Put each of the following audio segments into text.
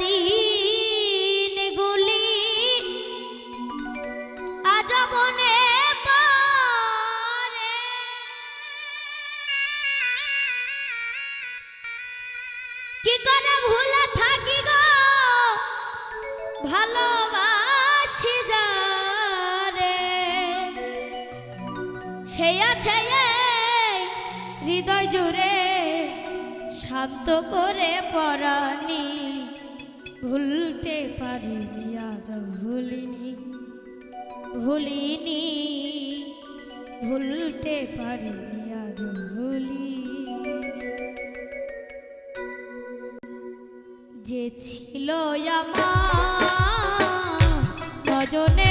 দিন গুলি আজ মনে পড়ে। কি করে ভুলে থাকি গো? ভালো শক্ত করে পরানি, ভুলতে পারিনি আজ ভুলিনি ভুলিনি, ভুলতে পারিনি আজ ভুলি যে ছিল আমার নজনে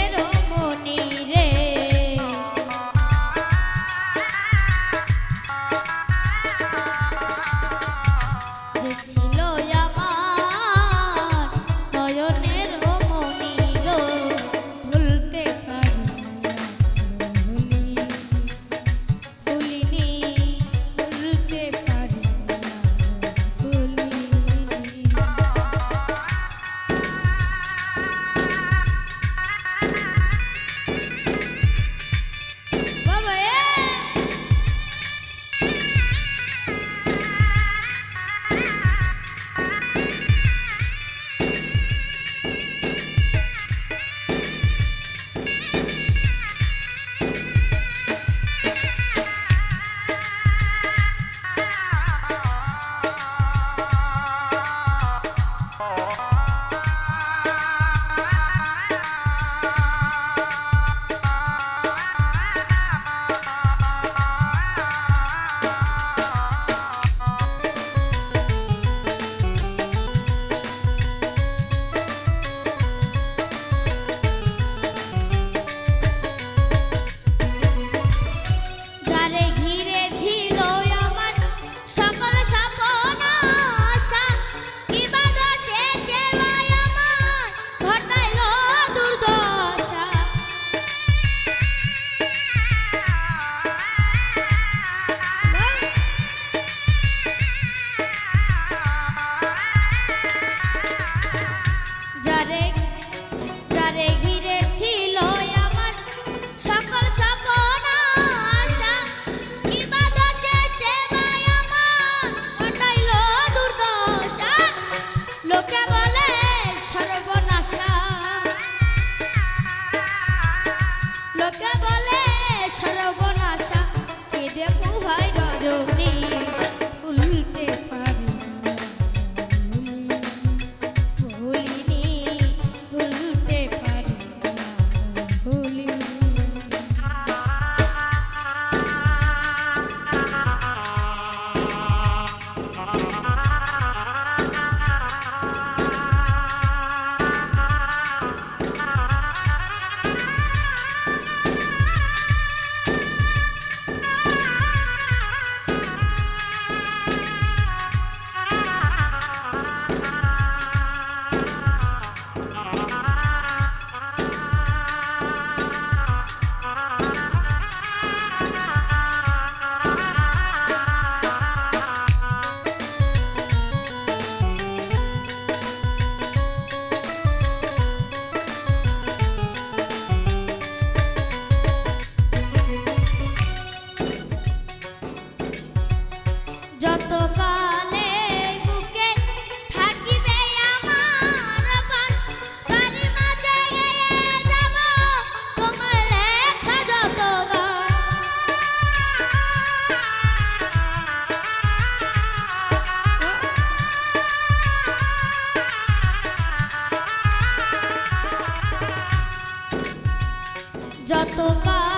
যত কাল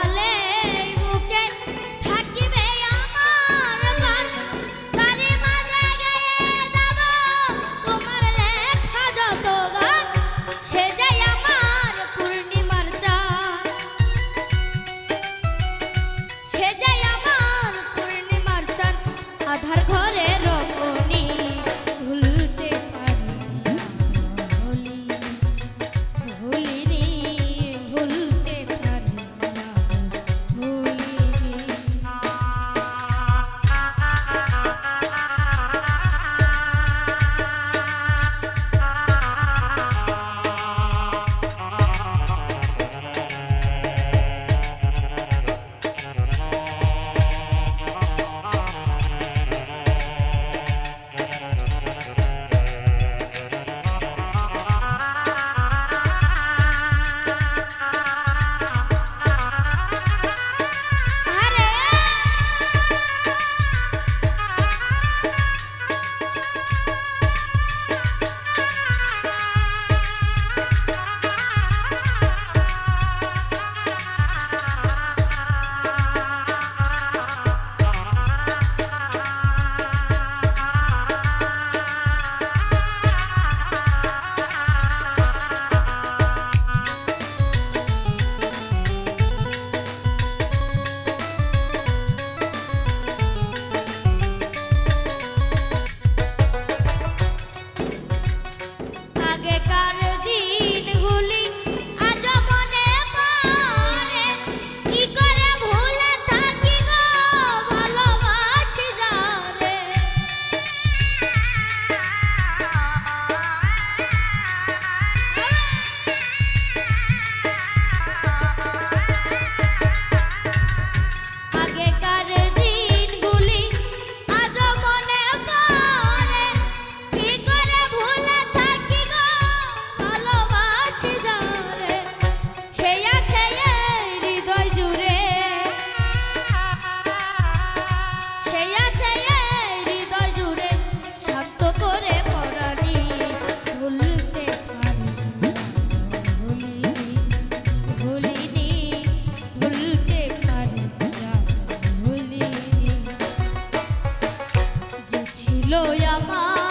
লয়া মা